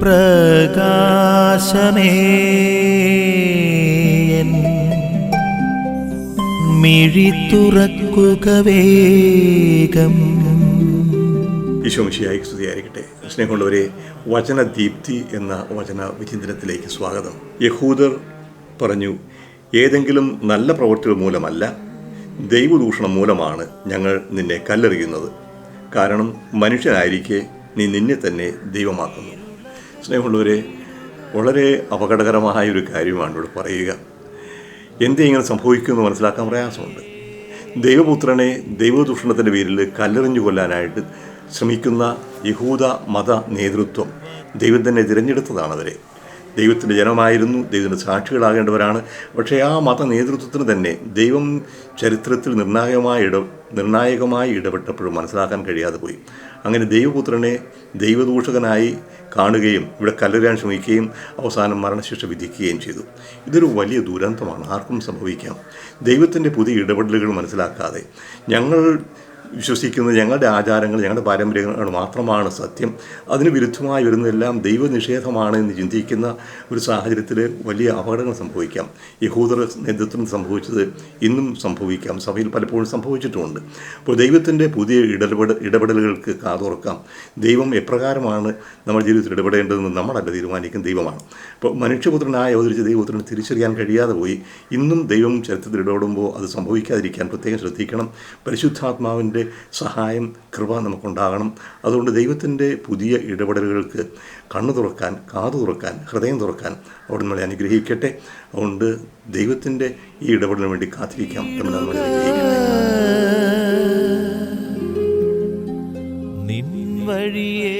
പ്രകാശമേ. മിഴി തുറക്കുക വേഗം. ഈശോമിഷിയായി സ്തുതിയായിരിക്കട്ടെ. സ്നേഹമുള്ളവരെ വചനദീപ്തി എന്ന വചന വിചിന്തനത്തിലേക്ക് സ്വാഗതം. യഹൂദർ പറഞ്ഞു ഏതെങ്കിലും നല്ല പ്രവൃത്തികൾ മൂലമല്ല ദൈവദൂഷണം മൂലമാണ് ഞങ്ങൾ നിന്നെ കല്ലെറിയുന്നത്. കാരണം മനുഷ്യനായിരിക്കെ നീ നിന്നെ തന്നെ ദൈവമാക്കുന്നു. സ്നേഹമുള്ളവരെ വളരെ അപകടകരമായ ഒരു കാര്യമാണ് ഇവിടെ പറയുക. എന്തേ ഇങ്ങനെ സംഭവിക്കുമെന്ന് മനസ്സിലാക്കാൻ പ്രയാസമുണ്ട്. ദൈവപുത്രനെ ദൈവദൂഷണത്തിന്റെ പേരിൽ കല്ലെറിഞ്ഞു കൊല്ലാനായിട്ട് ശ്രമിക്കുന്ന യഹൂദ മത നേതൃത്വം ദൈവം തന്നെ തിരഞ്ഞെടുത്തതാണ് അവരെ ദൈവത്തിന്റെ ജനമായിരുന്നു ദൈവത്തിന്റെ സാക്ഷികളാകേണ്ടവരാണ്. പക്ഷേ ആ മത നേതൃത്വത്തിന് തന്നെ ദൈവം ചരിത്രത്തിൽ നിർണായകമായ ഇട നിർണായകമായി ഇടപെട്ടപ്പോഴും മനസ്സിലാക്കാൻ കഴിയാതെ പോയി. അങ്ങനെ ദൈവപുത്രനെ ദൈവദൂഷകനായി കാണുകയും ഇവിടെ കല്ലെറിയാൻ ശ്രമിക്കുകയും അവസാനം മരണശിക്ഷ വിധിക്കുകയും ചെയ്തു. ഇതൊരു വലിയ ദുരന്തമാണ്. ആർക്കും സംഭവിക്കാം. ദൈവത്തിന്റെ പുതിയ ഇടപെടലുകൾ മനസ്സിലാക്കാതെ ഞങ്ങൾ വിശ്വസിക്കുന്നത് ഞങ്ങളുടെ ആചാരങ്ങൾ ഞങ്ങളുടെ പാരമ്പര്യങ്ങൾ മാത്രമാണ് സത്യം. അതിന് വിരുദ്ധമായി വരുന്നതെല്ലാം ദൈവനിഷേധമാണ് എന്ന് ചിന്തിക്കുന്ന ഒരു സാഹചര്യത്തിൽ വലിയ അപകടങ്ങൾ സംഭവിക്കാം. യഹൂദർ നേതൃത്വം സംഭവിച്ചത് ഇന്നും സംഭവിക്കാം. സഭയിൽ പലപ്പോഴും സംഭവിച്ചിട്ടുമുണ്ട് അപ്പോൾ ദൈവത്തിന്റെ പുതിയ ഇടപെട ഇടപെടലുകൾക്ക് കാതോർക്കാം. ദൈവം എപ്രകാരമാണ് നമ്മുടെ ജീവിതത്തിൽ ഇടപെടേണ്ടതെന്ന് നമ്മളല്ല തീരുമാനിക്കുന്ന ദൈവമാണ്. അപ്പോൾ മനുഷ്യപുത്രനായ അവതരിച്ച ദൈവപുത്രനെ തിരിച്ചറിയാൻ കഴിയാതെ പോയി. ഇന്നും ദൈവം ചരിത്രത്തിൽ ഇടപെടുമ്പോൾ അത് സംഭവിക്കാതിരിക്കാൻ പ്രത്യേകം ശ്രദ്ധിക്കണം. പരിശുദ്ധാത്മാവിന്റെ സഹായം കൃപ നമുക്കുണ്ടാകണം. അതുകൊണ്ട് ദൈവത്തിന്റെ പുതിയ ഇടപെടലുകൾക്ക് കണ്ണു തുറക്കാൻ കാതു തുറക്കാൻ ഹൃദയം തുറക്കാൻ അവിടെ നമ്മളെ അനുഗ്രഹിക്കട്ടെ. അതുകൊണ്ട് ദൈവത്തിന്റെ ഈ ഇടപെടലിന് വേണ്ടി കാത്തിരിക്കാം നമ്മൾ നിൻ വഴിയേ